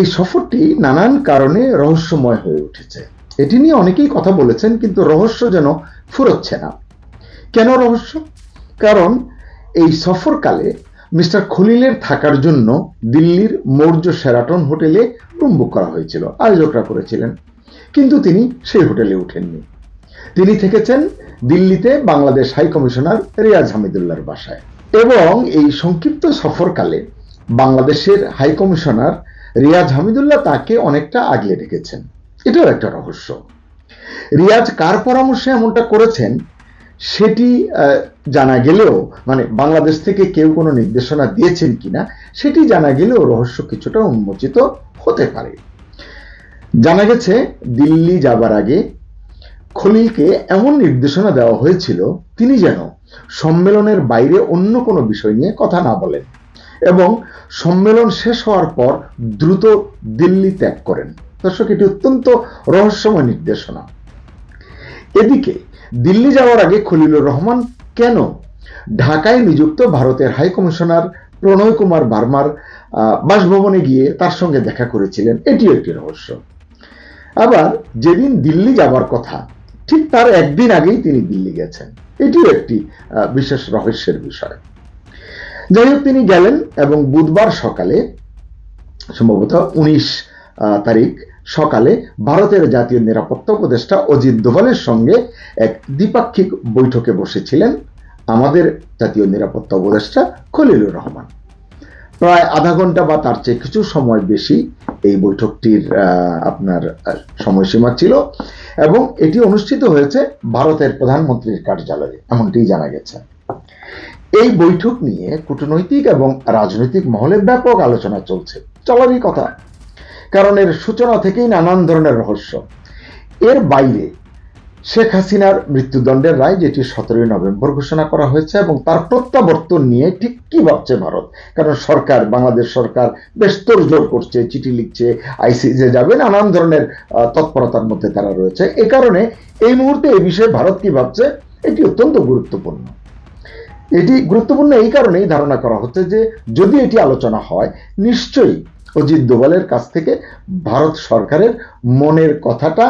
এই সফরটি নানান কারণে রহস্যময় হয়ে উঠেছে। এটি নিয়ে অনেকেই কথা বলেছেন, কিন্তু রহস্য যেন ফুরোচ্ছে না। কেন রহস্য? কারণ এই সফরকালে মিস্টার খলিলের থাকার জন্য দিল্লির মৌর্য সেরাটন হোটেলে রুম বুক করা হয়েছিল, আয়োজকরা করেছিলেন। কিন্তু তিনি সেই হোটেলে উঠেননি। তিনি থেকেছেন দিল্লিতে বাংলাদেশ হাই কমিশনার রিয়াজ হামিদুল্লাহর বাসায়। এবং এই সংক্ষিপ্ত সফরকালে বাংলাদেশের হাই কমিশনার রিয়াজ হামিদুল্লাহ তাকে অনেকটা আগলে রেখেছেন। এটাও একটা রহস্য। রিয়াজ কার পরামর্শে এমনটা করেছেন, সেটি জানা গেলেও মানে বাংলাদেশ থেকে কেউ কোনো নির্দেশনা দিয়েছেন কিনা, সেটি জানা গেলেও রহস্য কিছুটা উন্মোচিত হতে পারে। জানা গেছে, দিল্লি যাবার আগে খলিলকে এমন নির্দেশনা দেওয়া হয়েছিল, তিনি যেন সম্মেলনের বাইরে অন্য কোনো বিষয় নিয়ে কথা না বলেন। এবং সম্মেলন শেষ হওয়ার পর দ্রুত দিল্লি ত্যাগ করেন। দর্শক, এটি অত্যন্ত রহস্যময় নির্দেশনা। এদিকে, দিল্লি যাওয়ার আগে খলিলুর রহমান, কেন ঢাকায় নিযুক্ত ভারতের হাই কমিশনার প্রণয় কুমার বার্মার বাসভবনে গিয়ে তার সঙ্গে দেখা করেছিলেন? এটিও একটি রহস্য। আবার যেদিন দিল্লি যাবার কথা, ঠিক তার একদিন আগেই তিনি দিল্লি গেছেন। এটিও একটি বিশেষ রহস্যের বিষয়। যাই হোক তিনি গেলেন এবং বুধবার সকালে, সম্ভবত উনিশ তারিখ সকালে ভারতের জাতীয় নিরাপত্তা উপদেষ্টা অজিত দোভালের সঙ্গে এক দ্বিপাক্ষিক বৈঠকে বসেছিলেন আমাদের জাতীয় নিরাপত্তা উপদেষ্টা খলিলুর রহমান। প্রায় আধা ঘণ্টা বা তার চেয়ে কিছু সময় বেশি এই বৈঠকটির আপনার সময়সীমা ছিল এবং এটি অনুষ্ঠিত হয়েছে ভারতের প্রধানমন্ত্রীর কার্যালয়ে এমনটি জানা গেছে। এই বৈঠক নিয়ে কূটনৈতিক এবং রাজনৈতিক মহলে ব্যাপক আলোচনা চলছে। চলারই কথা। কারণ এর সূচনা থেকেই নানান ধরনের রহস্য। এর বাইরে শেখ হাসিনার মৃত্যুদণ্ডের রায়, যেটি সতেরোই নভেম্বর ঘোষণা করা হয়েছে, এবং তার প্রত্যাবর্তন নিয়ে ঠিক কি ভাবছে ভারত? কারণ সরকার, বাংলাদেশ সরকার বেশ তোড়জোড় করছে, চিঠি লিখছে, আইসিজে যাবে, নানান ধরনের তৎপরতার মধ্যে তারা রয়েছে। এ কারণে এই মুহূর্তে এই বিষয়ে ভারত কি ভাবছে? এটি অত্যন্ত গুরুত্বপূর্ণ। এটি গুরুত্বপূর্ণ এই কারণেই ধারণা করা হচ্ছে যে যদি এটি আলোচনা হয়, নিশ্চয়ই অজিত দোভালের কাছ থেকে ভারত সরকারের মনের কথাটা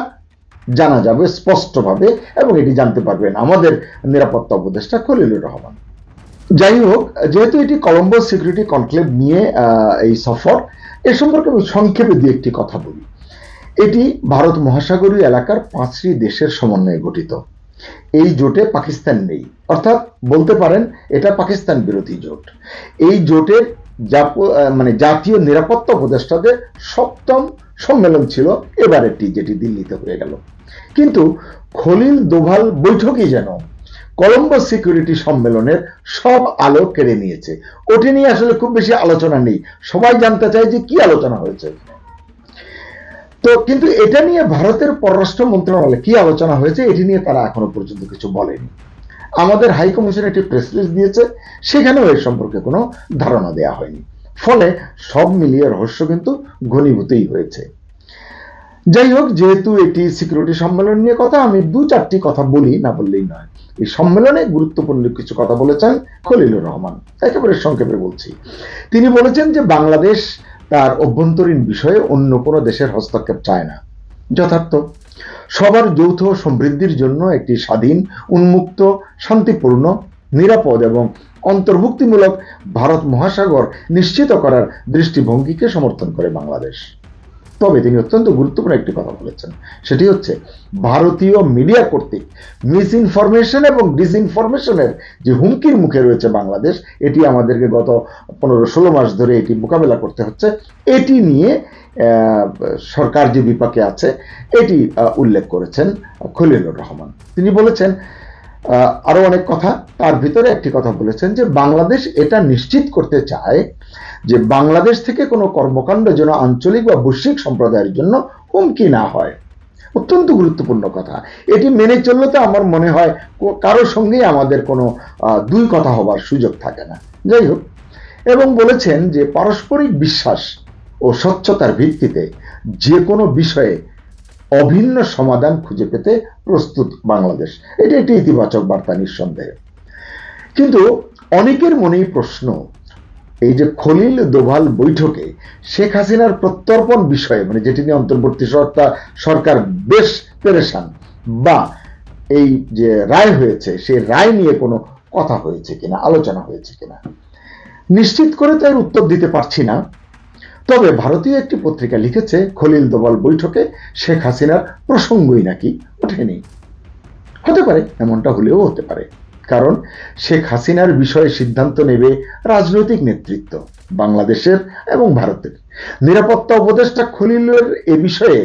জানা যাবে স্পষ্টভাবে এবং এটি জানতে পারবেন আমাদের নিরাপত্তা উপদেষ্টা খলিলুর রহমান। যাই হোক, যেহেতু এটি কলম্বো সিকিউরিটি কনক্লেভ নিয়ে এই সফর, এ সম্পর্কে আমি সংক্ষেপে দু একটি কথা বলি। এটি ভারত মহাসাগরীয় এলাকার পাঁচটি দেশের সমন্বয়ে গঠিত। এই জোটে পাকিস্তান নেই। অর্থাৎ বলতে পারেন, এটা পাকিস্তান বিরোধী জোট। এই জোটের মানে জাতীয় নিরাপত্তা উপদেষ্টাদের সপ্তম সম্মেলন ছিল এবারেরটি যেটি দিল্লিতে হয়ে গেল। কিন্তু খলিল দোভাল বৈঠকই যেন কলম্বো সিকিউরিটি সম্মেলনের সব আলো কেড়ে নিয়েছে। ওটি নিয়ে আসলে খুব বেশি আলোচনা নেই। সবাই জানতে চায় যে কি আলোচনা হয়েছে তো কিন্তু এটা নিয়ে ভারতের পররাষ্ট্র মন্ত্রণালয়ে কি আলোচনা হয়েছে, এটি নিয়ে তারা এখনও পর্যন্ত কিছু বলেনি। আমাদের হাই কমিশন একটি প্রেস রিলিজ দিয়েছে, সেখানেও এর সম্পর্কে কোনো ধারণা দেওয়া হয়নি। ফলে সব মিলিয়ে রহস্য কিন্তু ঘনীভূতই হয়েছে। যাই হোক, যেহেতু এটি সিকিউরিটি সম্মেলন নিয়ে কথা, আমি দু চারটি কথা বলি, না বললেই নয়। এই সম্মেলনে গুরুত্বপূর্ণ কিছু কথা বলেছেন খলিলুর রহমান। একেবারে সংক্ষেপে বলছি। তিনি বলেছেন যে বাংলাদেশ তার অভ্যন্তরীণ বিষয়ে অন্য কোনো দেশের হস্তক্ষেপ চায় না। যথার্থ, সবার যৌথ সমৃদ্ধির জন্য একটি স্বাধীন, উন্মুক্ত, শান্তিপূর্ণ, নিরাপদ এবং অন্তর্ভুক্তিমূলক ভারত মহাসাগর নিশ্চিত করার দৃষ্টিভঙ্গিকে সমর্থন করে বাংলাদেশ। তবে তিনি অত্যন্ত গুরুত্বপূর্ণ একটি কথা বলেছেন। সেটি হচ্ছে ভারতীয় মিডিয়া কর্তৃক মিস ইনফরমেশন এবং ডিসইনফরমেশনের যে হুমকির মুখে রয়েছে বাংলাদেশ এটি আমাদেরকে গত পনেরো ষোলো মাস ধরে এটি মোকাবেলা করতে হচ্ছে। এটি নিয়ে সরকার যে বিপাকে আছে এটি উল্লেখ করেছেন খলিলুর রহমান। তিনি বলেছেন আহ, আরও অনেক কথা। তার ভিতরে একটি কথা বলেছেন যে বাংলাদেশ এটা নিশ্চিত করতে চায় যে বাংলাদেশ থেকে কোনো কর্মকাণ্ড যেন আঞ্চলিক বা বৈশ্বিক সম্প্রদায়ের জন্য হুমকি না হয়। অত্যন্ত গুরুত্বপূর্ণ কথা। এটি মেনে চললে তো আমার মনে হয় কারোর সঙ্গেই আমাদের কোনো দুই কথা হবার সুযোগ থাকে না। যাই হোক, এবং বলেছেন যে পারস্পরিক বিশ্বাস ও স্বচ্ছতার ভিত্তিতে যে কোনো বিষয়ে অভিন্ন সমাধান খুঁজে পেতে প্রস্তুত বাংলাদেশ। এটি একটি ইতিবাচক বার্তা নিঃসন্দেহে। কিন্তু অনেকের মনেই প্রশ্ন এই যে খলিল দোভাল বৈঠকে শেখ হাসিনার প্রত্যর্পণ বিষয়ে মানে যেটি নিয়ে অন্তর্বর্তী সরকার সরকার বেশ পেরেশান, বা এই যে রায় হয়েছে সেই রায় নিয়ে কোনো কথা হয়েছে কিনা, আলোচনা হয়েছে কিনা? নিশ্চিত করে তো এর উত্তর দিতে পারছি না। তবে ভারতীয় একটি পত্রিকা লিখেছে, খলিল দোভাল বৈঠকে শেখ হাসিনার প্রসঙ্গই নাকি ওঠেনি। হতে পারে, এমনটা হলেও হতে পারে। কারণ শেখ হাসিনার বিষয়ে সিদ্ধান্ত নেবে রাজনৈতিক নেতৃত্ব, বাংলাদেশের এবং ভারতের। নিরাপত্তা উপদেষ্টা খলিলের এ বিষয়ে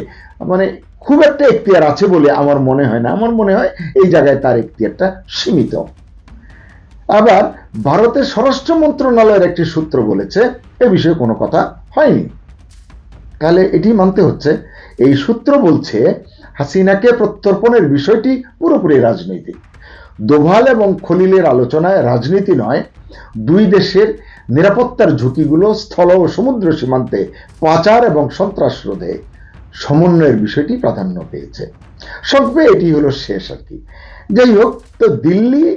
মানে খুব একটা এখতিয়ার আছে বলে আমার মনে হয় না। আমার মনে হয় এই জায়গায় তার এখতিয়ারটা সীমিত। আবার ভারতের স্বরাষ্ট্র মন্ত্রণালয়ের একটি সূত্র বলেছে, এ বিষয়ে কোনো কথা হয়নি। তাহলে এটি মানতে হচ্ছে, এই সূত্র বলছে, হাসিনাকে প্রত্যর্পণের বিষয়টি পুরোপুরি রাজনৈতিক। দোভাল এবং খলিলের আলোচনায় রাজনীতি নয়, দুই দেশের নিরাপত্তার ঝুঁকিগুলো স্থল ও সমুদ্র সীমান্তে পাচার এবং সন্ত্রাস রোধে সমন্বয়ের বিষয়টি প্রাধান্য পেয়েছে। সংক্ষেপে এটি হলো শেষ আর কি। যাই হোক, তো দিল্লি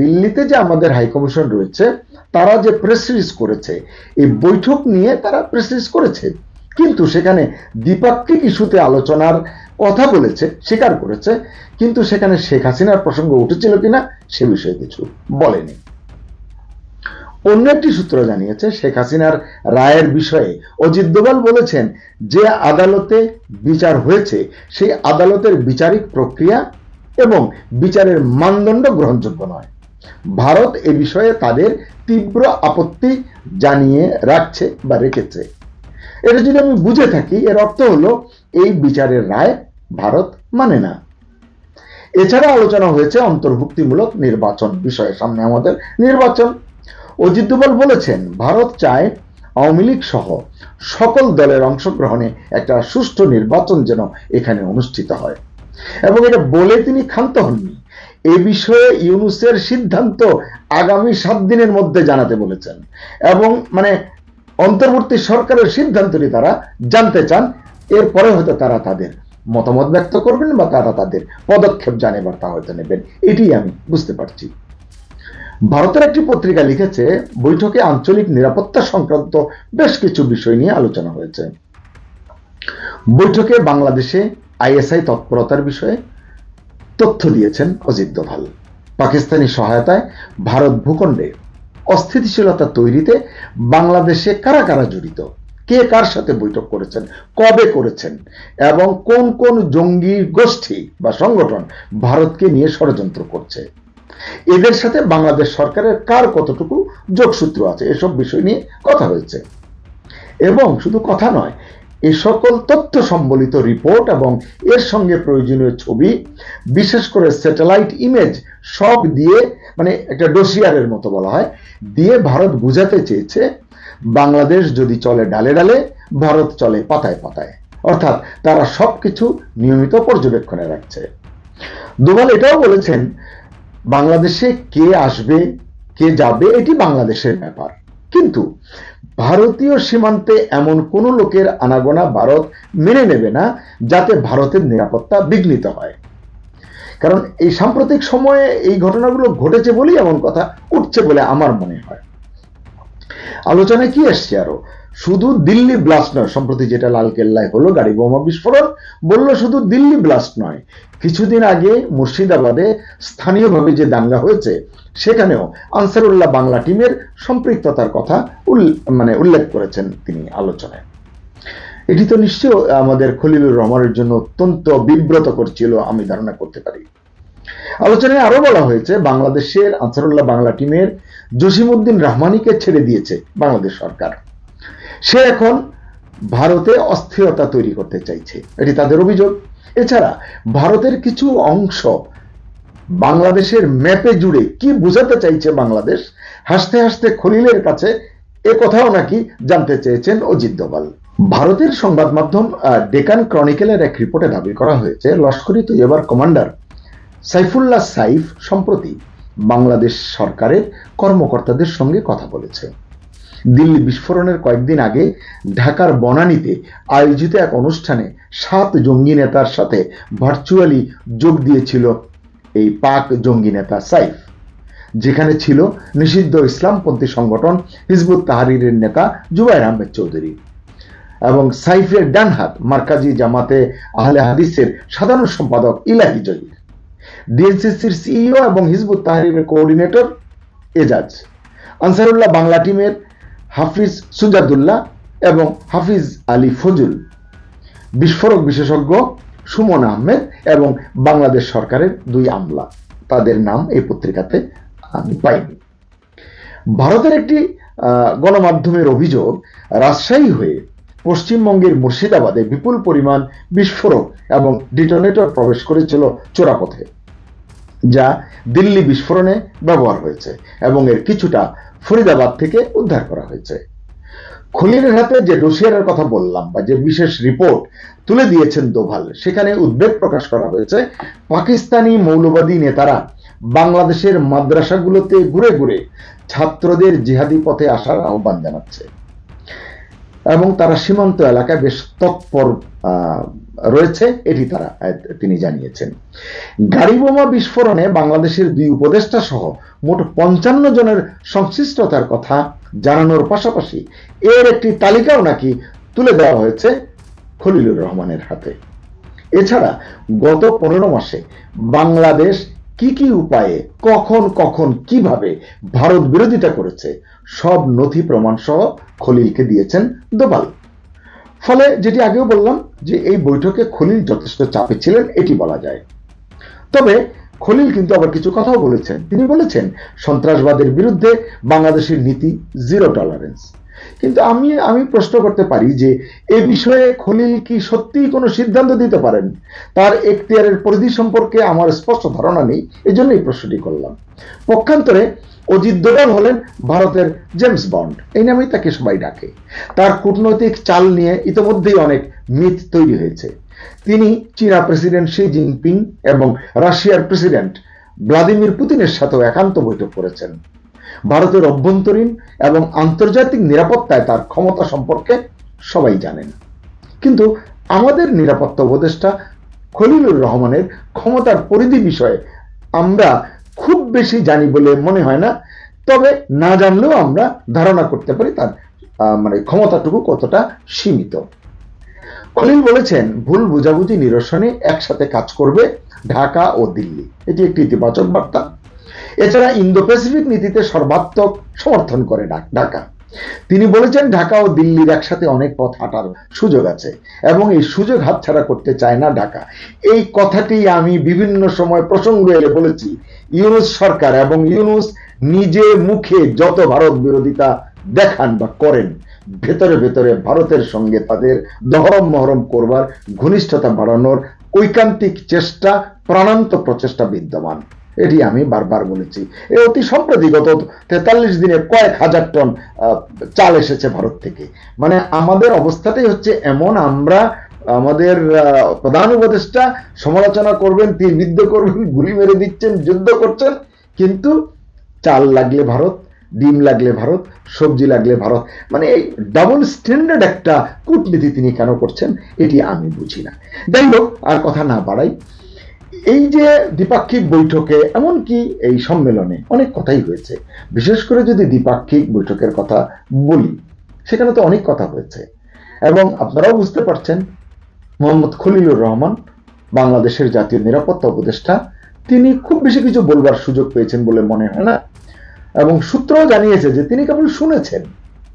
দিল্লিতে যে আমাদের হাইকমিশন রয়েছে, তারা যে প্রেস রিলিজ করেছে, এই বৈঠক নিয়ে তারা প্রেস রিলিজ করেছে। কিন্তু সেখানে দ্বিপাক্ষিক ইস্যুতে আলোচনার কথা বলেছে, স্বীকার করেছে, কিন্তু সেখানে শেখ হাসিনার প্রসঙ্গ উঠেছিল কিনা সে বিষয়ে কিছু বলেনি। অন্য একটি সূত্র জানিয়েছে, শেখ হাসিনার রায়ের বিষয়ে অজিত দোভাল বলেছেন, যে আদালতে বিচার হয়েছে, সেই আদালতের বিচারিক প্রক্রিয়া এবং বিচারের মানদণ্ড গ্রহণযোগ্য নয়। ভারত এ বিষয়ে তাদের তীব্র আপত্তি জানিয়ে রাখছে বা রেখেছে। এটা যদি আমি বুঝে থাকি, এর অর্থ হলো এই বিচারের রায় ভারত মানে না। এছাড়া আলোচনা হয়েছে অন্তর্ভুক্তিমূলক নির্বাচন বিষয়ে। সামনে আমাদের নির্বাচন। অজিত দোভাল বলেছেন, ভারত চায় আওয়ামী লীগ সহ সকল দলের অংশগ্রহণে একটা সুষ্ঠু নির্বাচন যেন এখানে অনুষ্ঠিত হয়। এবং এটা বলে তিনি ক্ষান্ত হননি। এ বিষয়ে ইউনুসের সিদ্ধান্ত আগামী সাত দিনের মধ্যে জানাতে বলেছেন। এবং মানে অন্তর্বর্তী সরকারের সিদ্ধান্তটি তারা জানতে চান। এরপরে হয়তো তারা তাদের মতামত ব্যক্ত করবেন বা তারা তাদের পদক্ষেপ জানেবার তা হয়তো নেবেন। এটি আমি বুঝতে পারছি। ভারতের একটি পত্রিকা লিখেছে, বৈঠকে আঞ্চলিক নিরাপত্তা সংক্রান্ত বেশ কিছু বিষয় নিয়ে আলোচনা হয়েছে। বৈঠকে বাংলাদেশে আইএসআই তৎপরতার বিষয়ে তথ্য দিয়েছেন অজিত দোভাল। পাকিস্তানি সহায়তায় ভারত ভূখণ্ডে অস্থিতিশীলতা তৈরিতে বাংলাদেশে কারা কারা জড়িত? কে কার সাথে বৈঠক করেছেন, কবে করেছেন, এবং কোন কোন জঙ্গি গোষ্ঠী বা সংগঠন ভারতকে নিয়ে ষড়যন্ত্র করছে? এদের সাথে বাংলাদেশ সরকারের কার কতটুকু যোগসূত্র আছে, এসব বিষয় নিয়ে কথা হয়েছে। এবং শুধু কথা নয়, এ সকল তথ্য সম্বলিত রিপোর্ট এবং এর সঙ্গে প্রয়োজনীয় ছবি, বিশেষ করে স্যাটেলাইট ইমেজ সব দিয়ে মানে একটা ডোসিয়ারের মতো বলা হয়, দিয়ে ভারত বুঝাতে চেয়েছে বাংলাদেশ যদি চলে ডালে ডালে, ভারত চলে পাতায় পাতায়। অর্থাৎ তারা সবকিছু নিয়মিত পর্যবেক্ষণে রাখছে। দোভাল এটাও বলেছেন, বাংলাদেশে কে আসবে, কে যাবে, এটি বাংলাদেশের ব্যাপার। কিন্তু ভারতীয় সীমান্তে এমন কোনো লোকের আনাগোনা ভারত মেনে নেবে না, যাতে ভারতের নিরাপত্তা বিঘ্নিত হয়। কারণ এই সাম্প্রতিক সময়ে এই ঘটনাগুলো ঘটেছে বলেই এমন কথা উঠছে বলে আমার মনে হয়। আলোচনায় কি এসছে আরও? শুধু দিল্লি ব্লাস্ট নয়, সম্প্রতি যেটা লাল কেল্লায় হলো, গাড়ি বোমা বিস্ফোরণ, বলল শুধু দিল্লি ব্লাস্ট নয়। কিছুদিন আগে মুর্শিদাবাদে স্থানীয়ভাবে যে দাঙ্গা হয়েছে, সেখানেও আনসারুল্লাহ বাংলা টিমের সম্পৃক্ততার কথা মানে উল্লেখ করেছেন তিনি আলোচনায়। এটি তো নিশ্চয় আমাদের খলিলুর রহমানের জন্য অত্যন্ত বিব্রত করছিল আমি ধারণা করতে পারি। আলোচনায় আরও বলা হয়েছে, বাংলাদেশের আনসারুল্লাহ বাংলা টিমের জসিমউদ্দিন রহমানিকে ছেড়ে দিয়েছে বাংলাদেশ সরকার। সে এখন ভারতে অস্থিরতা তৈরি করতে চাইছে। এটি তাদের অভিযোগ। এছাড়া ভারতের কিছু অংশ বাংলাদেশের ম্যাপে জুড়ে কি বোঝাতে চাইছে বাংলাদেশ, হাসতে হাসতে খলিলের কাছে এ কথাও নাকি জানতে চেয়েছেন অজিত দোভাল। ভারতের সংবাদ মাধ্যম ডেকান ক্রনিকেলের এক রিপোর্টে দাবি করা হয়েছে লস্করি তৈয়বার কমান্ডার সাইফুল্লাহ সাইফ সম্প্রতি বাংলাদেশ সরকারের কর্মকর্তাদের সঙ্গে কথা বলেছে। দিল্লি বিস্ফোরণের কয়েকদিন আগে ঢাকার বনানীতে আয়োজিত এক অনুষ্ঠানে সাত জঙ্গি নেতার সাথে ভার্চুয়ালি যোগ দিয়েছিল এই পাক জঙ্গি নেতা সাইফ। যেখানে ছিল নিষিদ্ধ ইসলামপন্থী সংগঠন হিজবুত তাহারিরের নেতা জুবাইর আহমেদ চৌধুরী এবং সাইফের ডানহাত মার্কাজি জামাতে আহলে হাদিসের সাধারণ সম্পাদক ইলাহি জহির। ডিএনসিসির সিইও এবং হিজবুত তাহরিরের কোঅর্ডিনেটর এজাজ আনসারুল্লাহ বাংলা টিমের হাফিজ সুজাদুল্লাহ এবং হাফিজ আলী ফজুল। বিস্ফোরক বিশেষজ্ঞ সুমন আহমেদ এবং বাংলাদেশ সরকারের দুই আমলা। তাদের নাম এই পত্রিকাতে আমি পাইনি। ভারতের একটি গণমাধ্যমের অভিযোগ, রাজশাহী হয়ে পশ্চিমবঙ্গের মুর্শিদাবাদে বিপুল পরিমাণ বিস্ফোরক এবং ডিটোনেটর প্রবেশ করেছিল চোরাপথে, যা দিল্লি বিস্ফোরণে ব্যবহার হয়েছে এবং এর কিছুটা ফরিদাবাদ থেকে উদ্ধার করা হয়েছে। খলিলের হাতে যে ডোসিয়ারের কথা বললাম বা যে বিশেষ রিপোর্ট তুলে দিয়েছেন দোভাল, সেখানে উদ্বেগ প্রকাশ করা হয়েছে। পাকিস্তানি মৌলবাদী নেতারা বাংলাদেশের মাদ্রাসাগুলোতে ঘুরে ঘুরে ছাত্রদের জিহাদি পথে আসার আহ্বান জানাচ্ছে। এবং তারা সীমান্ত এলাকায় বেশ তৎপর রয়েছে, এটি তারা তিনি জানিয়েছেন। গাড়ি বোমা বিস্ফোরণে বাংলাদেশের দুই উপদেষ্টা সহ মোট পঞ্চান্ন জনের সংশ্লিষ্টতার কথা জানানোর পাশাপাশি এর একটি তালিকাও নাকি তুলে দেওয়া হয়েছে খলিলুর রহমানের হাতে। এছাড়া গত পনেরো মাসে বাংলাদেশ কি কি উপায়ে, কখন কখন, কীভাবে ভারত বিরোধিতা করেছে, সব নথি প্রমাণ সহ খলিলকে দিয়েছেন দোবাল ফলে যেটি আগেও বললাম যে এই বৈঠকে খলিল যথেষ্ট চাপে ছিলেন, এটি বলা যায়। তবে খলিল কিন্তু আবার কিছু কথাও বলেছেন। তিনি বলেছেন, সন্ত্রাসবাদের বিরুদ্ধে বাংলাদেশের নীতি জিরো টলারেন্স কিন্তু আমি আমি প্রশ্ন করতে পারি যে এ বিষয়ে খলিল কি সত্যিই কোনো সিদ্ধান্ত দিতে পারেন? তার এখতিয়ারের পরিধি সম্পর্কে আমার স্পষ্ট ধারণা নেই এই জন্য এই প্রশ্নটি করলাম। পক্ষান্তরে অজিত দোভাল হলেন ভারতের জেমস বন্ড, এই নামেই তাকে সবাই ডাকে। তার কূটনৈতিক চাল নিয়ে ইতোমধ্যেই অনেক মিথ তৈরি হয়েছে। তিনি চীনা প্রেসিডেন্ট শি জিনপিং এবং রাশিয়ার প্রেসিডেন্ট ভ্লাদিমির পুতিনের সাথেও একান্ত বৈঠক করেছেন। ভারতের অভ্যন্তরীণ এবং আন্তর্জাতিক নিরাপত্তায় তার ক্ষমতা সম্পর্কে সবাই জানেন। কিন্তু আমাদের নিরাপত্তা উপদেষ্টা খলিলুর রহমানের ক্ষমতার পরিধি বিষয়ে আমরা খুব বেশি জানি বলে মনে হয় না, তবে না জানলেও আমরা ধারণা করতে পারি তার মানে ক্ষমতাটুকু কতটা সীমিত। খলিল বলেছেন, ভুল বুঝাবুঝি নিরসনে একসাথে কাজ করবে ঢাকা ও দিল্লি। এটি একটি ইতিবাচক বার্তা। এছাড়া ইন্দো প্যাসিফিক নীতিতে সর্বাত্মক সমর্থন করে ঢাকা। তিনি বলেছেন, ঢাকা ও দিল্লির একসাথে অনেক পথ হাঁটার সুযোগ আছে এবং এই সুযোগ হাতছাড়া করতে চায় না ঢাকা। এই কথাটি আমি বিভিন্ন সময় প্রসঙ্গ এলে বলেছি, ইউনুস সরকার এবং ইউনুস নিজে মুখে যত ভারত বিরোধিতা দেখান বা করেন, ভেতরে ভেতরে ভারতের সঙ্গে তাদের দহরম মহরম করবার ঘনিষ্ঠতা বাড়ানোর ঐকান্তিক চেষ্টা, প্রাণান্ত প্রচেষ্টা বিদ্যমান। এটি আমি বারবার বলেছি। এ অতি সম্প্রতি গত তেতাল্লিশ দিনে কয়েক হাজার টন চাল এসেছে ভারত থেকে। মানে আমাদের অবস্থাটাই হচ্ছে এমন, আমরা আমাদের প্রধান উপদেষ্টা সমালোচনা করবেন তীরবিদ্ধ করবেন, গুলি মেরে দিচ্ছেন, যুদ্ধ করছেন, কিন্তু চাল লাগলে ভারত, ডিম লাগলে ভারত, সবজি লাগলে ভারত। মানে এই ডাবল স্ট্যান্ডার্ড একটা কূটনীতি তিনি কেন করছেন, এটি আমি বুঝি না। যাই হোক, আর কথা না বাড়াই এই যে দ্বিপাক্ষিক বৈঠকে, এমনকি এই সম্মেলনে অনেক কথাই হয়েছে। বিশেষ করে যদি দ্বিপাক্ষিক বৈঠকের কথা বলি, সেখানে তো অনেক কথা হয়েছে। এবং আপনারাও বুঝতে পারছেন, মোহাম্মদ খলিলুর রহমান, বাংলাদেশের জাতীয় নিরাপত্তা উপদেষ্টা, তিনি খুব বেশি কিছু বলবার সুযোগ পেয়েছেন বলে মনে হয় না। এবং সূত্রও জানিয়েছে যে তিনি কেবল শুনেছেন,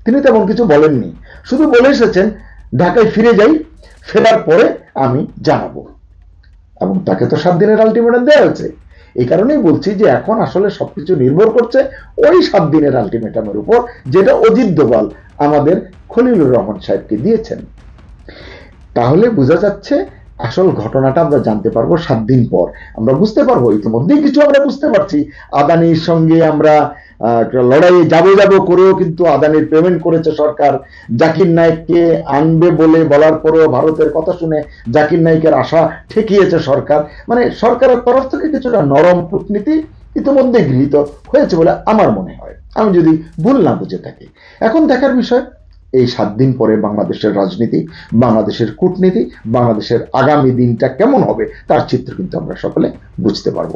তিনি তেমন কিছু বলেননি। শুধু বলে এসেছেন, ঢাকায় ফিরে যাই, ফেরার পরে আমি জানাব। এবং তাকে তো সাত দিনের আলটিমেটাম দেওয়া হয়েছে। এই কারণেই বলছি যে এখন আসলে সবকিছু নির্ভর করছে ওই সাত দিনের আলটিমেটামের উপর, যেটা অজিত দোভাল আমাদের খলিলুর রহমান সাহেবকে দিয়েছেন। তাহলে বোঝা যাচ্ছে আসল ঘটনাটা আমরা জানতে পারব সাত দিন পর। আমরা বুঝতে পারব, ইতিমধ্যেই কিছু আমরা বুঝতে পারছি। আদানির সঙ্গে আমরা লড়াইয়ে যাব যাব করেও কিন্তু আদানির পেমেন্ট করেছে সরকার। জাকির নায়েককে আনবে বলে বলার পরেও ভারতের কথা শুনে জাকির নায়েকের আশা ঠেকিয়েছে সরকার। মানে সরকারের তরফ থেকে কিছুটা নরম কূটনীতি ইতিমধ্যে গৃহীত হয়েছে বলে আমার মনে হয়। আমি যদি ভুল না বুঝে থাকি। এখন দেখার বিষয়, এই সাত দিন পরে বাংলাদেশের রাজনীতি, বাংলাদেশের কূটনীতি, বাংলাদেশের আগামী দিনটা কেমন হবে তার চিত্র কিন্তু আমরা সকলে বুঝতে পারব।